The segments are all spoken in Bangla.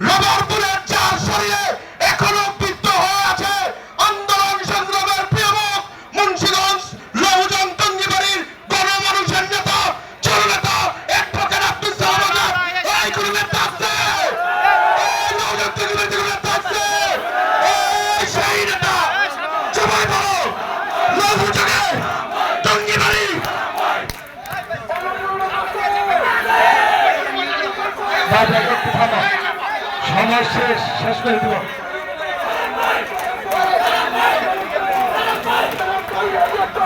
রবার বুলেট যার শরীরে এখনও বিদ্ধ হয়ে আন্দোলন সংগ্রামের প্রিয়মক মুন্সিগঞ্জ লৌজন টঙ্গিবাড়ির গণমানুষের নেতা জননেতা অ্যাডভোকেট আব্দুল সালাম এই কোনো নেতা আছে বয়স শেষ শেষ করে দিব।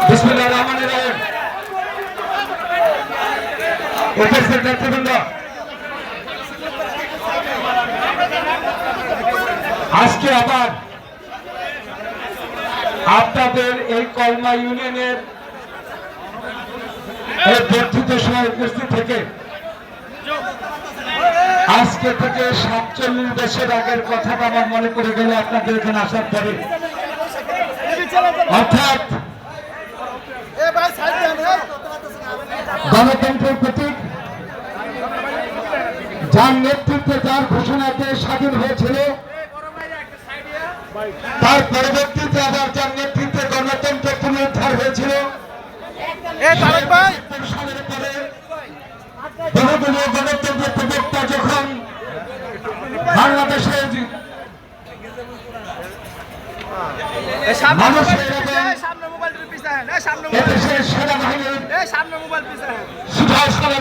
বিসমিল্লাহ আজকে আবার আপনাদের এই কলমা ইউনিয়নের বর্ধিত সময় উপস্থিত থেকে আজকে থেকে সাতচল্লিশ বছর আগের কথাটা আমার মনে করে গেল, আপনাদের এখানে আসার পরে। অর্থাৎ গণতন্ত্রের প্রতীক, যার নেতৃত্বে, যার ঘোষণাতে স্বাধীন হয়েছিল, তার পরবর্তীতে আবার যার নেতৃত্বে মানুষের সামনে মোবাইল পিছায় সামনে মোবাইল পিছায়